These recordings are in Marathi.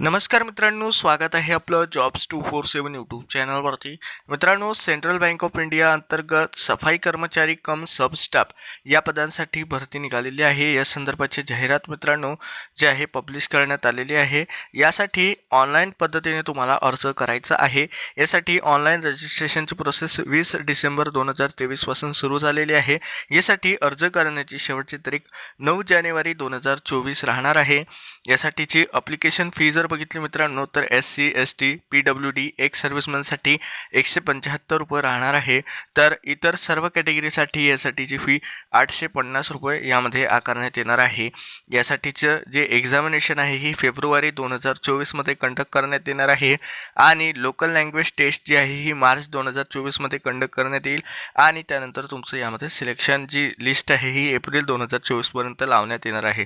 नमस्कार मित्रांनो स्वागत आहे आपलं jobs two four seven YouTube चॅनलवरती मित्रांनो सेंट्रल बँक ऑफ इंडिया अंतर्गत सफाई कर्मचारी कम सब स्टाफ या पदांसाठी भरती निघालेली आहे. या संदर्भाची जाहिरात मित्रांनो जे आहे पब्लिश करण्यात आलेली आहे. यासाठी ऑनलाईन पद्धतीने तुम्हाला अर्ज करायचा आहे. यासाठी ऑनलाईन रजिस्ट्रेशनची प्रोसेस वीस डिसेंबर दोन हजार तेवीसपासून सुरू झालेली आहे. यासाठी अर्ज करण्याची शेवटची तारीख नऊ जानेवारी दोन हजार चोवीस राहणार आहे. यासाठीची अप्लिकेशन फी जर जर बघितली मित्रांनो तर S C S T P W D एक सर्व्हिसमॅनसाठी एकशे पंच्याहत्तर रुपये राहणार आहे. तर इतर सर्व कॅटेगरीसाठी यासाठीची फी आठशे पन्नास रुपये यामध्ये आकारण्यात येणार आहे. यासाठीचं जे एक्झामिनेशन आहे ही फेब्रुवारी दोन हजार चोवीसमध्ये कंडक्ट करण्यात येणार आहे. आणि लोकल लँग्वेज टेस्ट जी आहे ही मार्च दोन हजार चोवीसमध्ये कंडक्ट करण्यात येईल. आणि त्यानंतर तुमचं यामध्ये सिलेक्शन जी लिस्ट आहे ही एप्रिल दोन हजार चोवीसपर्यंत लावण्यात येणार आहे.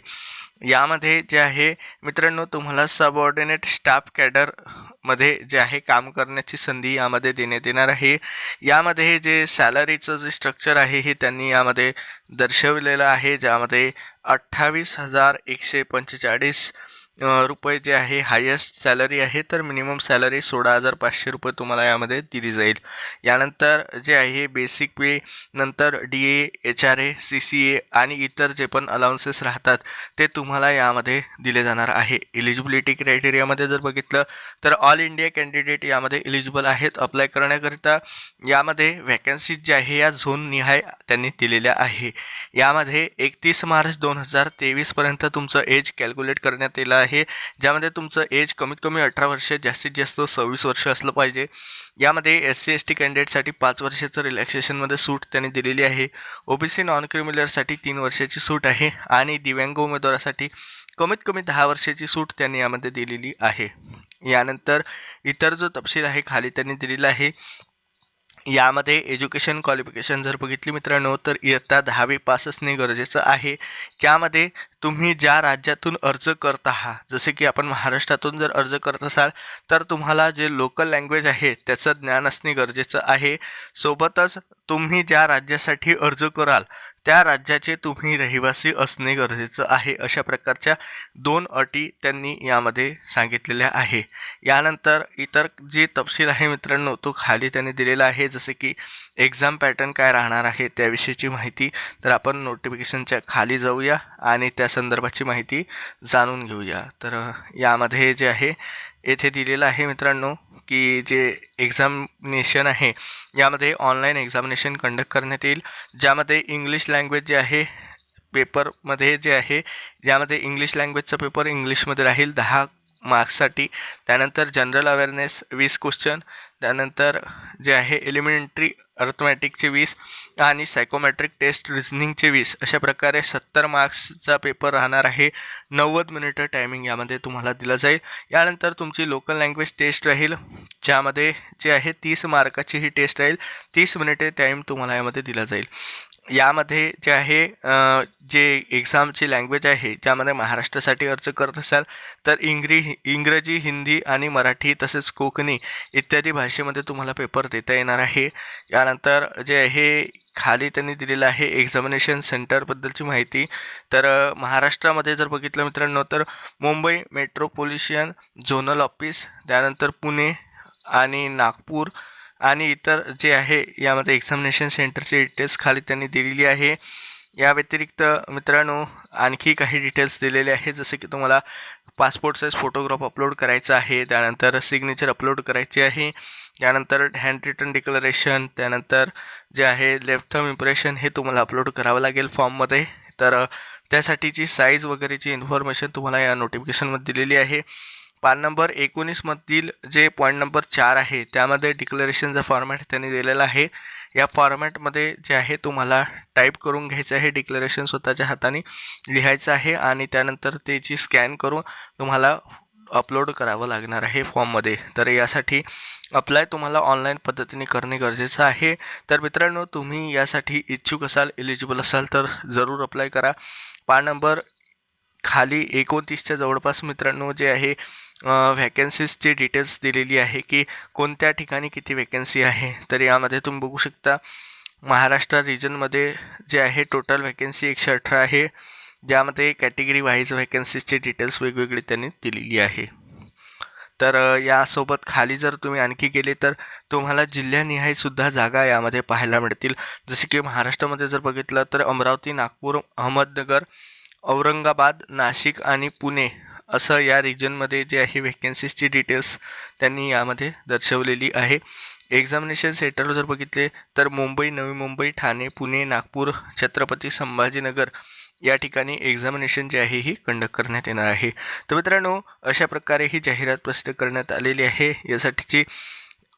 यामध्ये जे आहे मित्रांनो तुम्हाला सब सबऑर्डिनेट स्टाफ कॅडरमध्ये जे आहे काम करण्याची संधी यामध्ये देण्यात येणार आहे. यामध्ये जे सॅलरीचं जे स्ट्रक्चर आहे हे त्यांनी यामध्ये दर्शवलेलं आहे ज्यामध्ये अठ्ठावीस हजार एकशे पंचेचाळीस रुपये जे आहे हायेस्ट सॅलरी आहे तर मिनिमम सॅलरी सोळा हजार पाचशे रुपये तुम्हाला यामध्ये दिली जाईल. यानंतर जे आहे बेसिक पे नंतर D A H R A C C A आणि इतर जे पण अलाउन्सेस राहतात ते तुम्हाला यामध्ये दिले जाणार आहे. इलिजिबिलिटी क्रायटेरियामध्ये जर बघितलं तर ऑल इंडिया कॅन्डिडेट यामध्ये इलिजिबल आहेत. अप्लाय करण्याकरिता यामध्ये व्हॅकन्सीज जे आहे या झोन निहाय त्यांनी दिलेल्या आहे. यामध्ये एकतीस मार्च दोन हजार तेवीसपर्यंत तुमचं एज कॅल्क्युलेट करण्यात येलं आहे. ज्यामध्ये तुमचं एज कमीत कमी अठरा वर्ष जास्तीत जास्त सव्वीस वर्ष असलं पाहिजे. यामध्ये एस सी एस टी कॅन्डिडेटसाठी पाच वर्षाचं रिलॅक्सेशनमध्ये सूट त्यांनी दिलेली आहे. ओबीसी नॉन क्रिमिनलसाठी तीन वर्षाची सूट आहे. आणि दिव्यांग उमेदवारासाठी कमीत कमी दहा वर्षाची सूट त्यांनी यामध्ये दिलेली आहे. यानंतर इतर जो तपशील आहे खाली त्यांनी दिलेला आहे. यामध्ये एज्युकेशन क्वालिफिकेशन जर बघितली मित्रांनो तर इयत्ता दहावी पास असणे गरजेचं आहे. त्यामध्ये तुम्ही ज्या राज्यातून अर्ज करत आहात जसे की आपण महाराष्ट्रातून जर अर्ज करत असाल तर तुम्हाला जे लोकल लँग्वेज आहे त्याचं ज्ञान असणे गरजेचं आहे. सोबतच तुम्ही ज्या राज्यासाठी अर्ज कराल त्या राज्याचे तुम्ही रहिवासी असणे गरजेचं आहे अशा प्रकारच्या दोन अटी त्यांनी यामध्ये सांगितलेल्या आहे. यानंतर इतर जे तपशील आहे मित्रांनो तो खाली त्यांनी दिलेला आहे जसे की एक्झाम पॅटर्न काय राहणार आहे त्याविषयीची माहिती तर आपण नोटिफिकेशनच्या खाली जाऊया आणि त्या संदर्भाची माहिती जाणून घेऊया. तर यामध्ये जे आहे येथे दिलेलं आहे मित्रांनो की जे एक्झामिनेशन आहे यामध्ये ऑनलाईन एक्झामिनेशन कंडक्ट करण्यात येईल. ज्यामध्ये इंग्लिश लँग्वेज जे आहे पेपरमध्ये जे आहे ज्यामध्ये इंग्लिश लँग्वेजचा पेपर इंग्लिशमध्ये राहील दहा मार्क्ससाठी त्यानंतर जनरल अवेअरनेस वीस क्वेश्चन त्यानंतर जे आहे एलिमेंटरी अर्थमॅटिकचे वीस आणि सायकोमॅट्रिक टेस्ट रिझनिंगचे वीस. अशा प्रकारे सत्तर मार्क्सचा पेपर राहणार आहे. नव्वद मिनिटं टायमिंग यामध्ये तुम्हाला दिलं जाईल. यानंतर तुमची लोकल लँग्वेज टेस्ट राहील ज्यामध्ये जे आहे तीस मार्काची ही टेस्ट राहील. तीस मिनिटे टाईम तुम्हाला यामध्ये दिला जाईल. यामध्ये जे आहे जे एक्झामची लँग्वेज आहे ज्यामध्ये महाराष्ट्रासाठी अर्ज करत असाल तर इंग्री इंग्रजी हिंदी आणि मराठी तसेच कोकणी इत्यादी भाषेमध्ये तुम्हाला पेपर देता येणार आहे. यानंतर जे आहे खाली त्यांनी दिलेलं आहे एक्झामिनेशन सेंटरबद्दलची माहिती. तर महाराष्ट्रामध्ये जर बघितलं मित्रांनो तर मुंबई मेट्रोपोलिशियन झोनल ऑफिस त्यानंतर पुणे आणि नागपूर आणि इतर जे आहे यामध्ये एक्झामिनेशन सेंटरची डिटेल्स खाली त्यांनी दिलेली आहे. या व्यतिरिक्त मित्रांनो आणखी काही डिटेल्स दिलेले आहे जसे की तुम्हाला पासपोर्ट साईज फोटोग्राफ अपलोड करायचा आहे त्यानंतर सिग्नेचर अपलोड करायची आहे त्यानंतर हँड रिटन डिक्लरेशन त्यानंतर जे आहे लेफ्ट थम इम्प्रेशन हे तुम्हाला अपलोड करावं लागेल फॉर्ममध्ये तर त्यासाठीची साईज वगैरेची इन्फॉर्मेशन तुम्हाला या नोटिफिकेशनमध्ये दिलेली आहे. पान नंबर एकोणीसमधील जे पॉईंट नंबर चार आहे त्यामध्ये डिक्लेरेशनचा फॉर्मॅट त्यांनी दिलेला आहे. या फॉर्मॅटमध्ये जे आहे तुम्हाला टाईप करून घ्यायचं आहे डिक्लेरेशन स्वतःच्या हाताने लिहायचं आहे आणि त्यानंतर त्याची स्कॅन करून तुम्हाला अपलोड करावं लागणार आहे फॉर्ममध्ये तर यासाठी अप्लाय तुम्हाला ऑनलाईन पद्धतीने करणे गरजेचं आहे. तर मित्रांनो तुम्ही यासाठी इच्छुक असाल एलिजिबल असाल तर जरूर अप्लाय करा. पान नंबर खाली एकोणतीसच्या जवळपास मित्रांनो जे आहे व्हॅकन्सीजची डिटेल्स दिलेली आहे की कोणत्या ठिकाणी किती वॅकन्सी आहे. तर यामध्ये तुम्ही बघू शकता महाराष्ट्र रिजनमध्ये जे आहे टोटल व्हॅकन्सी एकशे अठरा आहे. ज्यामध्ये कॅटेगरी वाईज व्हॅकन्सीजची डिटेल्स वेगवेगळी त्यांनी दिलेली आहे. तर यासोबत खाली जर तुम्ही आणखी गेले तर तुम्हाला जिल्ह्यानिहायसुद्धा जागा यामध्ये पाहायला मिळतील. जसे की महाराष्ट्रामध्ये जर बघितलं तर अमरावती नागपूर अहमदनगर औरंगाबाद नाशिक आणि पुणे असं या रिजनमध्ये जे आहे व्हेकन्सीजची डिटेल्स त्यांनी यामध्ये दर्शवलेली आहे. एक्झामिनेशन सेंटर जर बघितले तर मुंबई नवी मुंबई ठाणे पुणे नागपूर छत्रपती संभाजीनगर या ठिकाणी एक्झामिनेशन जे आहे ही कंडक्ट करण्यात येणार आहे. तर मित्रांनो अशा प्रकारे ही जाहिरात प्रसिद्ध करण्यात आलेली आहे. यासाठीची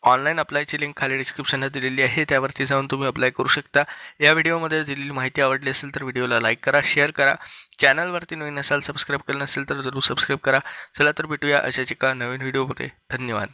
ऑनलाईन अप्लायची लिंक खाली डिस्क्रिप्शनला दिलेली आहे त्यावरती जाऊन तुम्ही अप्लाय करू शकता. या व्हिडिओमध्ये दिलेली माहिती आवडली असेल तर व्हिडिओला लाईक करा शेअर करा. चॅनलवरती नवीन असाल सबस्क्राईब केलं नसेल तर जरूर सबस्क्राईब करा. चला तर भेटूया अशाच एका नवीन व्हिडिओमध्ये. धन्यवाद.